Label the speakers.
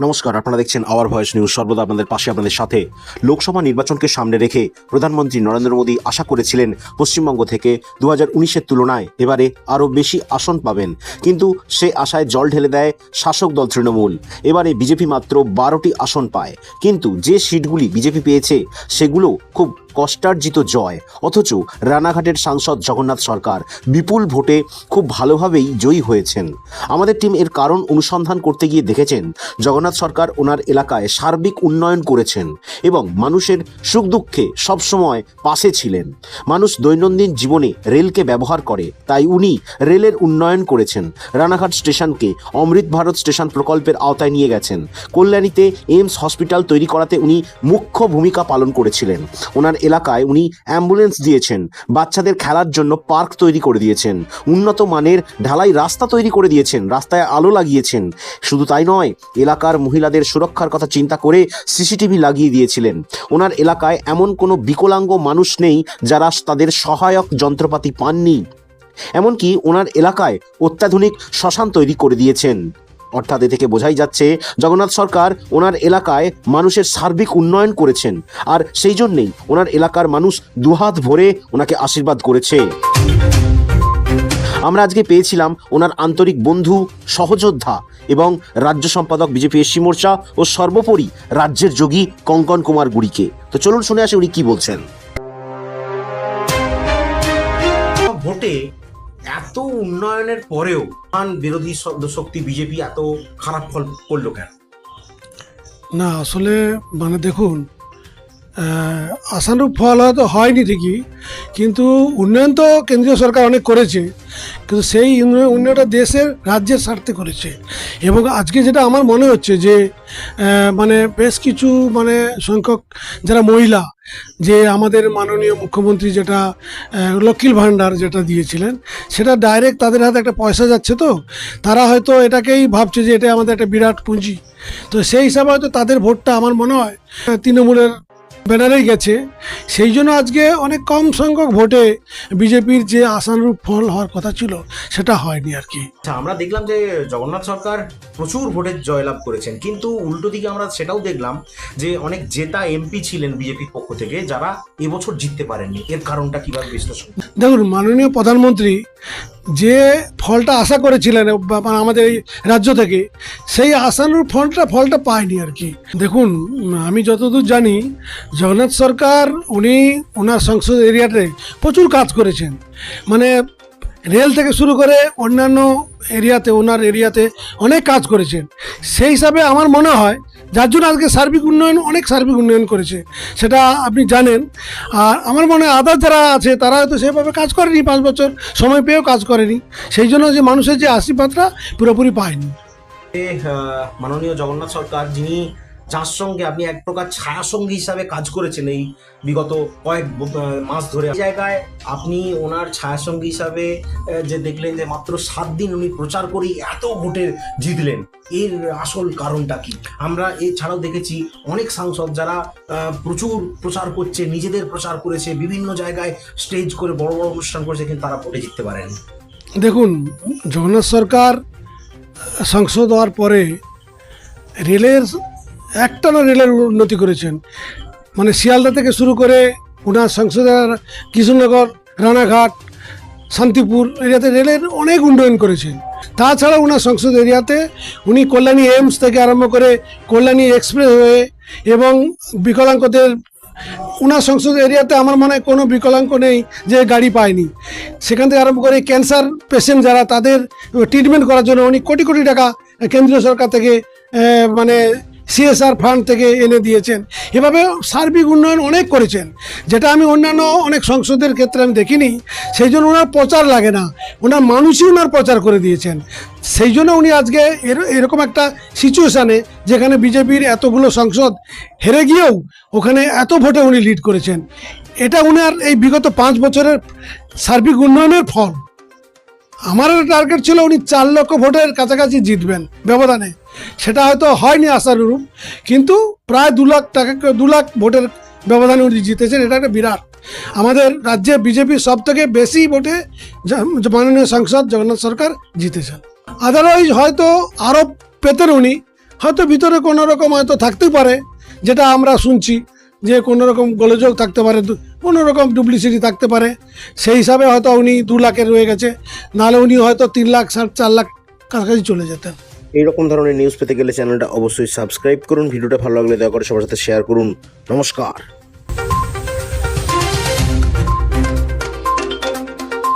Speaker 1: নমস্কার, আপনারা দেখছেন আওয়ার ভয়েস নিউজ সর্বদা আপনাদের পাশে, আপনাদের সাথে লোকসভা নির্বাচনকে সামনে রেখে প্রধানমন্ত্রী নরেন্দ্র মোদী আশা করেছিলেন পশ্চিমবঙ্গ থেকে দু হাজার তুলনায় এবারে আরও বেশি আসন পাবেন। কিন্তু সে আশায় জল ঢেলে দেয় শাসক দল তৃণমূল। এবারে বিজেপি মাত্র বারোটি আসন পায়। কিন্তু যে সিটগুলি বিজেপি পেয়েছে, সেগুলো খুব কষ্টার্জিত জয়। অথচ রানাঘাটের সাংসদ জগন্নাথ সরকার বিপুল ভোটে খুব ভালোভাবেই জয়ী হয়েছেন। আমাদের টিম এর কারণ অনুসন্ধান করতে গিয়ে দেখেছেন, জগন্নাথ সরকার ওনার এলাকায় সার্বিক উন্নয়ন করেছেন এবং মানুষের সুখ দুঃখে সবসময় পাশে ছিলেন। মানুষ দৈনন্দিন জীবনে রেলকে ব্যবহার করে, তাই উনি রেলের উন্নয়ন করেছেন। রানাঘাট স্টেশনকে অমৃত ভারত স্টেশন প্রকল্পের আওতায় নিয়ে গেছেন। কল্যাণীতে এইমস হসপিটাল তৈরি করাতে উনি মুখ্য ভূমিকা পালন করেছিলেন। ওনার এলাকায় উনি অ্যাম্বুলেন্স দিয়েছেন। বাচ্চাদের খেলার জন্য পার্ক তৈরি করে দিয়েছেন। উন্নত মানের ঢালাই রাস্তা তৈরি করে দিয়েছেন। রাস্তায় আলো লাগিয়েছেন। শুধু তাই নয়, এলাকার মহিলাদের সুরক্ষার কথা চিন্তা করে সিসিটিভি লাগিয়ে দিয়েছিলেন। ওনার এলাকায় এমন কোনো বিকলাঙ্গ মানুষ নেই যারা তাদের সহায়ক যন্ত্রপাতি পাননি। এমনকি ওনার এলাকায় অত্যাধুনিক শ্মশান তৈরি করে দিয়েছেন। অর্থাৎ এ থেকে বোঝাই যাচ্ছে জগন্নাথ সরকার ওনার এলাকায় মানুষের সার্বিক উন্নয়ন করেছেন। আর সেই জন্যেই ওনার এলাকার মানুষ দুহাত ভরে ওনাকে আশীর্বাদ করেছে। আমরা আজকে পেয়েছিলাম ওনার আন্তরিক বন্ধু, সহযোদ্ধা এবং রাজ্য সম্পাদক বিজেপি এসসি মোর্চা ও সর্বোপরি রাজ্যের যোগী কঙ্কন কুমার গুড়িকে তো চলুন শুনে আসি উনি কি বলছেন। ভোটে এত উন্নয়নের পরেও আন বিরোধী শক্তি বিজেপি এত খারাপ ফল করল কেন?
Speaker 2: না, আসলে মানে দেখুন আশানুরূপ ফল হয়তো হয়নি ঠিকই, কিন্তু উন্নয়ন তো কেন্দ্রীয় সরকার অনেক করেছে, কিন্তু সেই উন্নয়ন উন্নয়নটা দেশের রাজ্যের স্বার্থে করেছে। এবং আজকে যেটা আমার মনে হচ্ছে যে মানে বেশ কিছু মানে সংখ্যক যারা মহিলা, যে আমাদের মাননীয় মুখ্যমন্ত্রী যেটা লক্ষ্মীর ভাণ্ডার যেটা দিয়েছিলেন, সেটা ডাইরেক্ট তাদের হাতে একটা পয়সা যাচ্ছে তো, তারা হয়তো এটাকেই ভাবছে যে এটা আমাদের একটা বিরাট পুঁজি। তো সেই হিসাবে হয়তো তাদের ভোটটা আমার মনে হয়, তৃণমূলের ব্যানারেই গেছে। সেই জন্য আজকে অনেক কম সংখ্যক ভোটে বিজেপির যে আশানুরূপ ফল হওয়ার কথা ছিল সেটা হয়নি আর কি।
Speaker 1: আচ্ছা আমরা দেখলাম যে জগন্নাথ সরকার প্রচুর ভোটের জয়লাভ করেছেন কিন্তু উল্টো দিকে আমরা সেটাও দেখলাম যে অনেক জেতা এমপি ছিলেন বিজেপির পক্ষ থেকে যারা এবছর জিততে পারেননি। এর কারণটা কীভাবে বিশ্লেষণ?
Speaker 2: দেখুন মাননীয় প্রধানমন্ত্রী যে ফলটা আশা করেছিলেন বা আমাদের এই রাজ্য থেকে, সেই আশানুর ফলটা ফলটা পায়নি আর কি। দেখুন, আমি যতদূর জানি, জগন্নাথ সরকার, উনি ওনার সংসদ এরিয়াতে প্রচুর কাজ করেছেন। মানে রেল থেকে শুরু করে অন্যান্য এরিয়াতে, ওনার এরিয়াতে অনেক কাজ করেছেন। সেই হিসাবে আমার মনে হয়, যার জন্য আজকে সার্বিক উন্নয়ন, অনেক সার্বিক উন্নয়ন করেছে, সেটা আপনি জানেন। আর আমার মনে হয় আদার যারা আছে, তারা হয়তো সেভাবে কাজ করেনি, পাঁচ বছর সময় পেয়েও কাজ করেনি। সেই জন্য যে মানুষের যে আশীর্বাদটা পুরোপুরি পায়নি।
Speaker 1: মাননীয় জগন্নাথ সরকার, যিনি যার সঙ্গে আপনি এক প্রকার ছায়া সঙ্গী হিসাবে কাজ করেছেন এই বিগত কয়েক মাস ধরে। জায়গায় আপনি ওনার ছায়া সঙ্গী হিসাবে যে দেখলেন যে মাত্র সাত দিন উনি প্রচার করেই এত ভোটে জিতলেন, এর আসল কারণটা কি? আমরা এছাড়াও দেখেছি অনেক সাংসদ যারা প্রচুর প্রচার করছে, নিজেদের প্রচার করেছে, বিভিন্ন জায়গায় স্টেজ করে বড় বড় অনুষ্ঠান করেছে, কিন্তু তারা ভোটে জিততে পারেন।
Speaker 2: দেখুন, জগন্নাথ সরকার সংসদ হওয়ার পরে রেলের একটানা রেলের উন্নতি করেছেন। মানে শিয়ালদা থেকে শুরু করে ওনার সংসদের, কৃষ্ণনগর, রানাঘাট, শান্তিপুর এরিয়াতে রেলের অনেক উন্নয়ন করেছেন। তাছাড়া ওনার সংসদ এরিয়াতে উনি কল্যাণী এইমস থেকে আরম্ভ করে কল্যাণী এক্সপ্রেসওয়ে এবং বিকলাঙ্গদের ওনার সংসদ এরিয়াতে আমার মনে হয় কোনো বিকলাঙ্গ নেই যে গাড়ি পায়নি। সেখান থেকে আরম্ভ করে ক্যান্সার পেশেন্ট যারা তাদের ট্রিটমেন্ট করার জন্য উনি কোটি কোটি টাকা কেন্দ্রীয় সরকার থেকে মানে সিএসআর ফান্ড থেকে এনে দিয়েছেন। এভাবে সার্বিক উন্নয়ন অনেক করেছেন। যেটা আমি অন্যান্য অনেক সংসদের ক্ষেত্রে আমি দেখিনি। সেই জন্য ওনার প্রচার লাগে না। ওনার মানুষই ওনার প্রচার করে দিয়েছেন। সেই জন্য উনি আজকে এর- এরকম একটা সিচুয়েশানে যেখানে বিজেপির এতগুলো সংসদ হেরে গিয়েও ওখানে এত ভোটে উনি লিড করেছেন। এটা উনার এই বিগত পাঁচ বছরের সার্বিক উন্নয়নের ফল। আমার টার্গেট ছিল উনি চার লক্ষ ভোটের কাছাকাছি জিতবেন, ব্যবধানে। সেটা হয়তো হয়নি আশানুরূপ কিন্তু প্রায় দু লাখ টাকা দু লাখ ভোটের ব্যবধানে উনি জিতেছেন, এটা একটা বিরাট। আমাদের রাজ্যে বিজেপি সব থেকে বেশি ভোটে মাননীয় সাংসদ জগন্নাথ সরকার জিতেছেন। আদারওয়াইজ হয়তো আরও পেতেন উনি, হয়তো ভিতরে কোনো রকম হয়তো থাকতেই পারে, যেটা আমরা শুনছি যে কোনো রকম গোলযোগ থাকতে পারে কোনো রকম ডুপ্লিসিটি থাকতে পারে। সেই হিসাবে হয়তো উনি দু লাখে রয়ে গেছে। নাহলে উনি হয়তো তিন লাখ, সাড়ে চার লাখ কাছাকাছি চলে যেতেন।
Speaker 1: এইরকম ধরনের নিউজ পেতে গেলে চ্যানেলটা অবশ্যই সাবস্ক্রাইব করুন। ভিডিওটা ভালো লাগলে দয়া করে সবার সাথে শেয়ার করুন। নমস্কার।